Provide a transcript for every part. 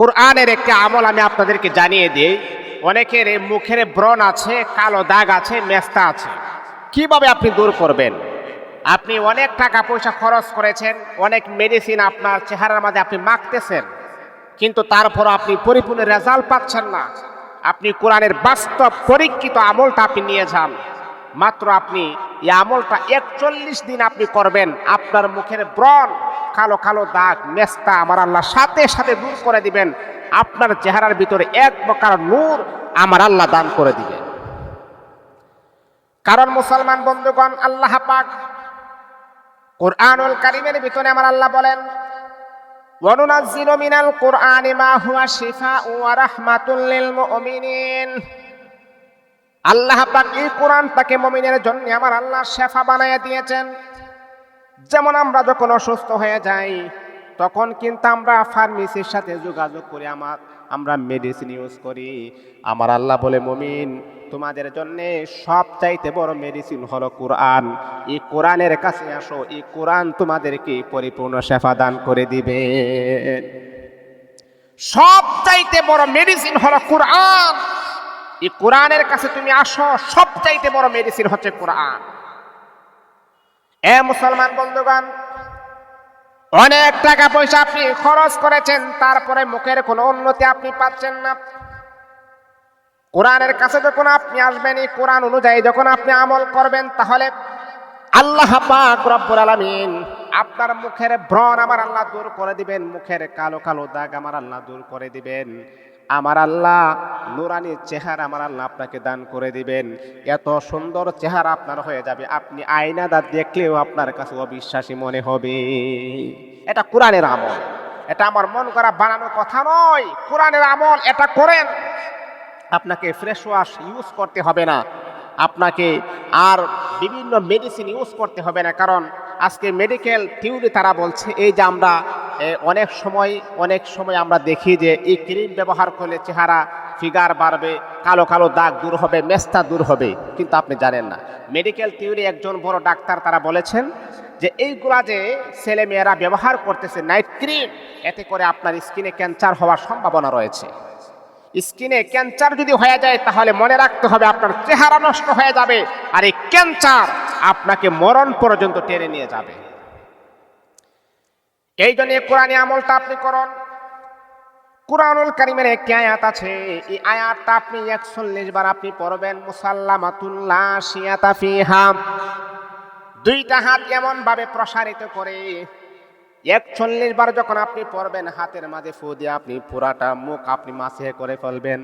কোরআনের একটি আমল আমি আপনাদেরকে জানিয়ে দিই। অনেকের মুখের ব্রণ আছে, কালো দাগ আছে, মেস্তা আছে। কীভাবে আপনি দূর করবেন? আপনি অনেক টাকা পয়সা খরচ করেছেন, অনেক মেডিসিন আপনার চেহারার মাঝে আপনি মাখতেছেন, কিন্তু তারপর আপনি পরিপূর্ণ রেজাল্ট পাচ্ছেন না। আপনি কোরআনের বাস্তব পরীক্ষিত আমলটা আপনি নিয়ে যান। মাত্র আপনি এই আমলটা একচল্লিশ দিন আপনি করবেন, আপনার মুখের ব্রণ কালো কালো দাগ মেস্তা আমার আল্লাহ সাথে সাথে দূর করে দিবেন আপনার চেহারার ভিতরে এক প্রকার নূর আমার আল্লাহ দান করে দিবেন কারণ মুসলমান বন্ধুগণ আল্লাহ পাক কোরআনুল কারিমের ভিতরে আমার আল্লাহ বলেন وننزل من القرآن ما هو شفاء ورحمة للمؤمنين আল্লাহ পাক এই কোরআনটাকে মমিনের জন্য আমার আল্লাহ শেফা বানাইয়া দিয়েছেন যেমন আমরা যখন অসুস্থ হয়ে যাই, তখন কিন্তু আমরা ফার্মেসির সাথে যোগাযোগ করে, আমার, আমরা মেডিসিন ইউজ করি। আমার আল্লাহ বলে, মমিন, তোমাদের জন্য সব চাইতে বড় মেডিসিন হলো কোরআন। এই কোরআনের কাছে আসো, এই কোরআন তোমাদেরকে পরিপূর্ণ শেফা দান করে দিবে। সব চাইতে বড় মেডিসিন হলো কোরআন। এই কোরআনের কাছে তুমি আসো সব চাইতে বড় মেডিসিন হচ্ছে কোরআন। এ মুসলমান বন্ধুগণ, অনেক টাকা পয়সা আপনি খরচ করেছেন, তারপরে মুখের কোনো উন্নতি আপনি পাচ্ছেন না। কোরআনের কাছে যখন আপনি আসবেন, এই কোরআন অনুযায়ী যখন আপনি আমল করবেন, তাহলে আল্লাহ পাক রব্বুল আলামিন আপনার মুখের ব্রণ আমার আল্লাহ দূর করে দিবেন, মুখের কালো কালো দাগ আমার আল্লাহ দূর করে দিবেন। আমার আল্লাহ নুরানি চেহারা আমার আল্লাহ আপনাকে দান করে দিবেন। এত সুন্দর চেহারা আপনার হয়ে যাবে। আপনি আয়নাদা দেখলেও আপনার কাছে অবিশ্বাসী মনে হবে। এটা কোরআনের আমল। এটা আমার মন করা বানানো কথা নয়। কোরআনের আমল এটা করেন। আপনাকে ফ্রেশ ওয়াশ ইউজ করতে হবে না। আপনাকে আর বিভিন্ন মেডিসিন ইউজ করতে হবে না। কারণ আজকে মেডিকেল থিওরি তারা বলছে, এই যে আমরা অনেক সময় অনেক সময় আমরা দেখি যে এই ক্রিম ব্যবহার করলে চেহারা, ফিগার বাড়বে, কালো কালো দাগ দূর হবে, মেস্তা দূর হবে, কিন্তু আপনি জানেন না। মেডিকেল থিওরি একজন বড় ডাক্তার তারা বলেছেন যে এইগুলা যে ছেলে মেয়েরা ব্যবহার করতেছে নাইট ক্রিম, এতে করে আপনার স্কিনে ক্যান্সার হওয়ার সম্ভাবনা রয়েছে। স্কিনে ক্যান্সার যদি হয়ে যায়, তাহলে মনে রাখতে হবে আপনার চেহারা নষ্ট হয়ে যাবে, আর এই ক্যান্সার আপনাকে মরণ পর্যন্ত টেনে নিয়ে যাবে। এই জন্য কোরআনী আমলটা আপনি করুন। কোরআনুল কারিমের একটি আয়াত আছে, এই আয়াতটা আপনি একচল্লিশ বার আপনি পড়বেন মুসাল্লামাতুল্লাহ শিয়াতা ফিহা। দুইটা হাত এমন ভাবে প্রসারিত করে, একচল্লিশ বার যখন আপনি পড়বেন, হাতের মাঝে ফু দিয়ে আপনি পুরাটা মুখ আপনি মাসে করে ফেলবেন।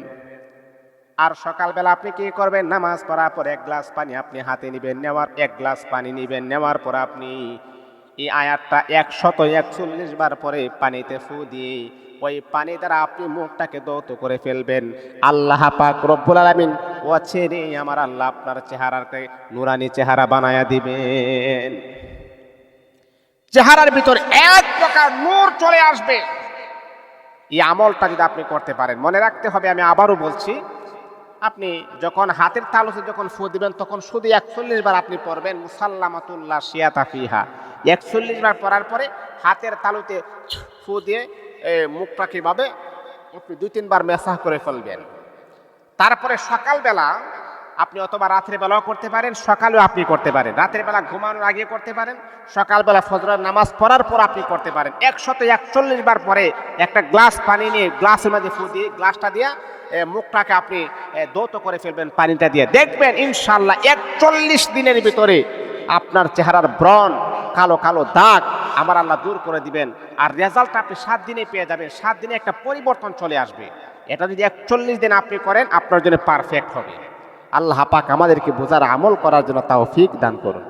আর সকালবেলা আপনি কি করবেন? নামাজ পড়ার পর এক গ্লাস পানি আপনি হাতে নেবেন, নেওয়ার এক গ্লাস পানি নেবেন, নেওয়ার পর আপনি এই আয়াতটা একশত একচল্লিশ বার পরে পানিতে ফু দিয়ে ওই পানি দ্বারা আপনি মুখটাকে দৌত করে ফেলবেন। আল্লাহ পাক রব্বুল আলামিন, ও ছেড়ে আমার আল্লাহ আপনার চেহারাকে নুরানি চেহারা বানায়া দিবেন। চেহারার ভিতর এক প্রকার নূর চলে আসবে। এই আমলটা যদি আপনি করতে পারেন, মনে রাখতে হবে, আমি আবারও বলছি আপনি যখন হাতের তালুতে যখন ফু দিবেন, তখন শুধু একচল্লিশ বার আপনি পড়বেন, মুসাল্লামাতুল্লাহ শিয়াতা ফিহা। একচল্লিশ বার পড়ার পরে হাতের তালুতে ফু দিয়ে মুখটাকে ভাবে আপনি দুই তিনবার মেসাহ করে ফেলবেন। তারপরে সকালবেলা আপনি অথবা রাত্রে বেলাও করতে পারেন, সকালেও আপনি করতে পারেন। রাতের বেলা ঘুমানোর আগে করতে পারেন, সকালবেলা ফজরের নামাজ পড়ার পর আপনি করতে পারেন। একশত একচল্লিশ বার পরে একটা গ্লাস পানি নিয়ে গ্লাসের মাঝে ফু দিয়ে, গ্লাসটা দিয়ে মুখটাকে আপনি দৌত করে ফেলবেন পানিটা দিয়ে। দেখবেন ইনশাল্লাহ একচল্লিশ দিনের ভিতরে আপনার চেহারার ব্রণ, কালো কালো দাগ আমার আল্লাহ দূর করে দিবেন। আর রেজাল্টটা আপনি সাত দিনে পেয়ে যাবেন, সাত দিনে একটা পরিবর্তন চলে আসবে। এটা যদি একচল্লিশ দিন আপনি করেন, আপনার জন্য পারফেক্ট হবে। আল্লাহ পাক আমাদেরকে বোঝার আমল করার জন্য তাও ফিক দান করুন।